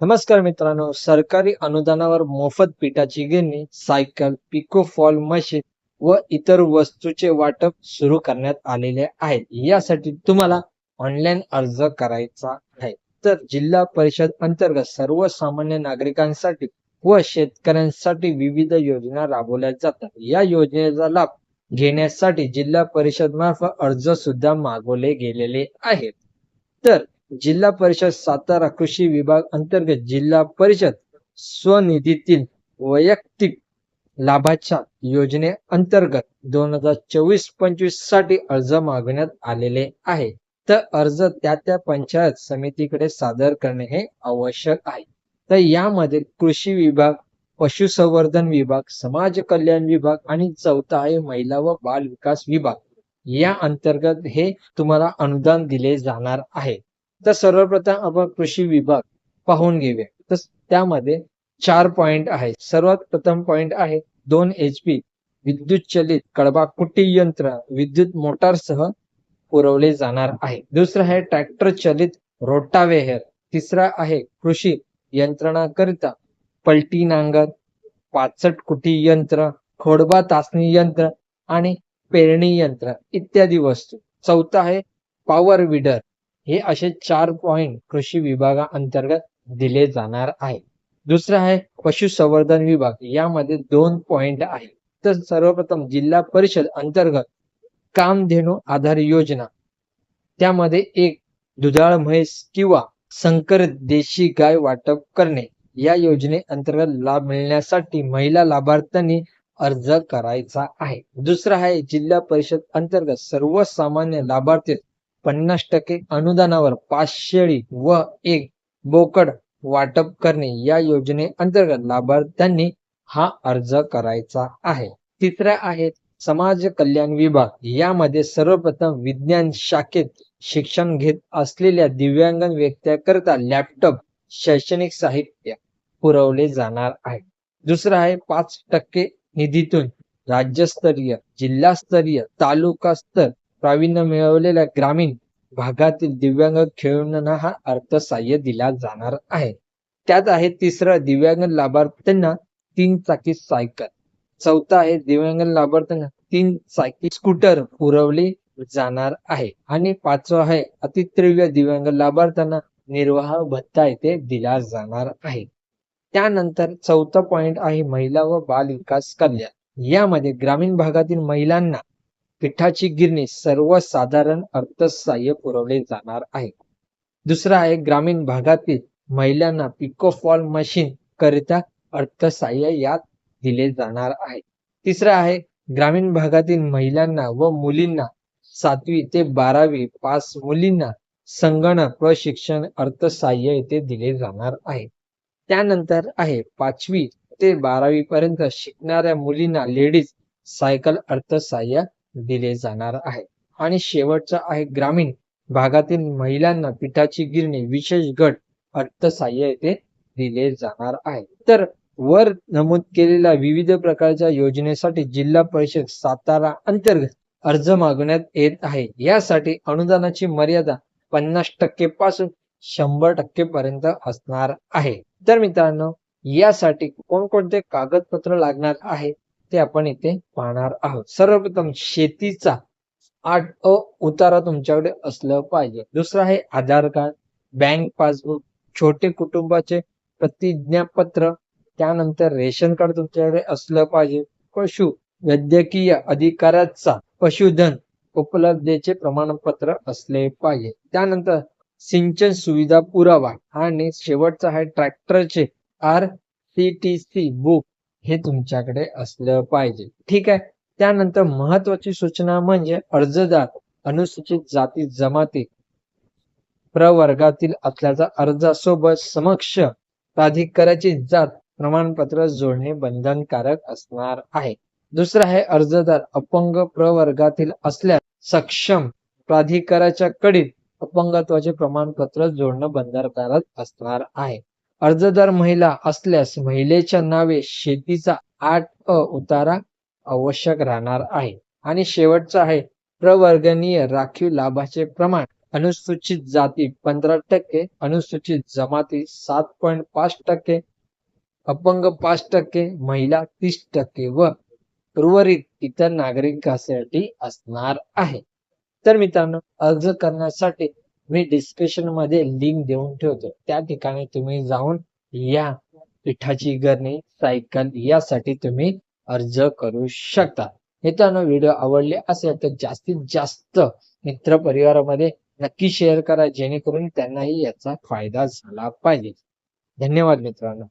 नमस्कार मित्रांनो सरकारी अनुदानावर मोफत पिठाची गिरणी सायकल पिको फॉल मशीन व इतर वस्तूचे वाटप सुरू करण्यात आलेले आहे यासाठी तुम्हाला ऑनलाईन अर्ज करायचा आहे. तर जिल्हा परिषद अंतर्गत सर्वसामान्य नागरिकांसाठी व शेतकऱ्यांसाठी विविध योजना राबवल्या जातात. या योजनेचा लाभ घेण्यासाठी जिल्हा परिषद मार्फत अर्ज सुद्धा मागवले गेलेले आहेत. तर जिल्हा परिषद सातारा कृषी विभाग अंतर्गत जिल्हा परिषद स्वनिधीतील वैयक्तिक लाभाच्या योजने अंतर्गत दोन हजार चोवीस पंचवीससाठी अर्ज मागवण्यात आलेले आहे. तर अर्ज त्या त्या पंचायत समितीकडे सादर करणे हे आवश्यक आहे. तर यामध्ये कृषी विभाग पशुसंवर्धन विभाग समाज कल्याण विभाग आणि चौथा आहे महिला व बाल विकास विभाग. या अंतर्गत हे तुम्हाला अनुदान दिले जाणार आहे. तर सर्वप्रथम आपण कृषी विभाग पाहून घेऊया. तर त्यामध्ये चार पॉइंट आहे सर्वात प्रथम पॉइंट आहे दोन एच पी विद्युत चलित कडबा कुटी यंत्र विद्युत मोटारसह पुरवले जाणार आहे. दुसरं आहे ट्रॅक्टर चलित रोटावेहर तिसरा आहे कृषी यंत्रणाकरिता पलटी नांगर पाचट कुटी यंत्र खोडबा तासणी यंत्र आणि पेरणी यंत्र इत्यादी वस्तू. चौथा आहे पॉवर विडर हे असे चार पॉइंट कृषी विभागा अंतर्गत दिले जाणार आहे. दुसरं आहे पशुसंवर्धन विभाग. यामध्ये दोन पॉइंट आहे. तर सर्वप्रथम जिल्हा परिषद अंतर्गत कामधेनू आधार योजना. त्यामध्ये एक दुधाळ म्हैस किंवा संकरित देशी गाय वाटप करणे. या योजने अंतर्गत लाभ मिळण्यासाठी महिला लाभार्थ्यांनी अर्ज करायचा आहे. दुसरा आहे जिल्हा परिषद अंतर्गत सर्वसामान्य लाभार्थी पन्नास टक्के अनुदानावर पाच शेळी व एक बोकड वाटप करणे या योजने अंतर्गत लाभार्थ्यांनी हा अर्ज करायचा आहे. तिसरा आहे समाज कल्याण विभाग. यामध्ये सर्वप्रथम विज्ञान शाखेत शिक्षण घेत असलेल्या दिव्यांग व्यक्त्याकरता लॅपटॉप शैक्षणिक साहित्य पुरवले जाणार आहे. दुसरं आहे पाच टक्के निधीतून राज्यस्तरीय जिल्हास्तरीय तालुका स्तर प्रावीण्य मिळवलेल्या ग्रामीण भागातील दिव्यांग खेळूंना हा अर्थसहाय्य दिला जाणार आहे. त्यात आहे तिसरं दिव्यांग लाभार्थ्यांना तीन चाकी सायकल. चौथा आहे दिव्यांग लाभार्थ्यांना तीन चाकी स्कूटर पुरवले जाणार आहे. आणि पाचवं आहे अतितीव्र दिव्यांग लाभार्थ्यांना निर्वाह भत्ता येथे दिला जाणार आहे. त्यानंतर चौथा पॉइंट आहे महिला व बाल विकास कल्याण. यामध्ये ग्रामीण भागातील महिलांना पिठाची गिरणी सर्वसाधारण अर्थसहाय्य पुरवले जाणार आहे. दुसरा आहे ग्रामीण भागातील महिलांना पिकोफॉल मशीन करिता अर्थसहाय्य यात दिले जाणार आहे. तिसरा आहे ग्रामीण भागातील महिलांना व मुलींना सातवी ते बारावी पास मुलींना संगणक प्रशिक्षण अर्थसहाय्य येथे दिले जाणार आहे. त्यानंतर आहे पाचवी ते बारावी पर्यंत शिकणाऱ्या मुलींना लेडीज सायकल अर्थसहाय्य दिले जाणार आहे. आणि शेवटचा आहे ग्रामीण भागातील महिलांना पिठाची गिरणी विशेष गट अर्थसहाय्य येथे दिले जाणार आहे. तर वर नमूद केलेल्या विविध प्रकारच्या योजनेसाठी जिल्हा परिषद सातारा अंतर्गत अर्ज मागवण्यात येत आहे. यासाठी अनुदानाची मर्यादा पन्नास टक्के पासून शंभर टक्के पर्यंत असणार आहे. तर मित्रांनो यासाठी कोणकोणते कागदपत्र लागणार आहे? ते आपण इथे पाहणार आहोत. सर्वप्रथम शेतीचा आठ अ उतारा तुमच्याकडे असलं पाहिजे. दुसरं आहे आधार कार्ड बँक पासबुक छोटे कुटुंबाचे प्रतिज्ञापत्र त्यानंतर रेशन कार्ड तुमच्याकडे असलं पाहिजे. पशु वैद्यकीय अधिकाऱ्याचा पशुधन उपलब्धतेचे प्रमाणपत्र असले पाहिजे. त्यानंतर सिंचन सुविधा पुरावा आणि शेवटचा आहे ट्रॅक्टरचे R C T C book. हे तुमच्याकडे असलं पाहिजे. ठीक आहे? त्यानंतर महत्वाची सूचना म्हणजे अर्जदार अनुसूचित जाती जमाती प्रवर्गातील असल्याचा अर्जासोबत समक्ष प्राधिकाराची जात प्रमाणपत्र जोडणे बंधनकारक असणार आहे. दुसरं आहे अर्जदार अपंग प्रवर्गातील असल्यास सक्षम प्राधिकाराच्या कडील अपंगत्वाचे प्रमाणपत्र जोडणं बंधनकारक असणार आहे. अर्जदार महिला असल्यास महिलेच्या नावे शेतीचा आठ अ उतारा आवश्यक राहणार आहे. आणि शेवटचा आहे प्रवर्गणीय राखीव लाभाचे प्रमाण. अनुसूचित जाती पंधरा टक्के अनुसूचित जमाती सात पॉईंट पाच टक्के अपंग पाच टक्के महिला तीस टक्के व उर्वरित इतर नागरिकांसाठी असणार आहे. तर मित्रांनो अर्ज करण्यासाठी मी डिस्क्रिप्शनमध्ये लिंक देऊन ठेवतो. त्या ठिकाणी तुम्ही जाऊन या पिठाची गरणी सायकल यासाठी तुम्ही अर्ज करू शकता. मित्रांनो व्हिडिओ आवडले असेल तर जास्तीत जास्त मित्र परिवारामध्ये नक्की शेअर करा जेणेकरून त्यांनाही याचा फायदा झाला पाहिजे. धन्यवाद मित्रांनो.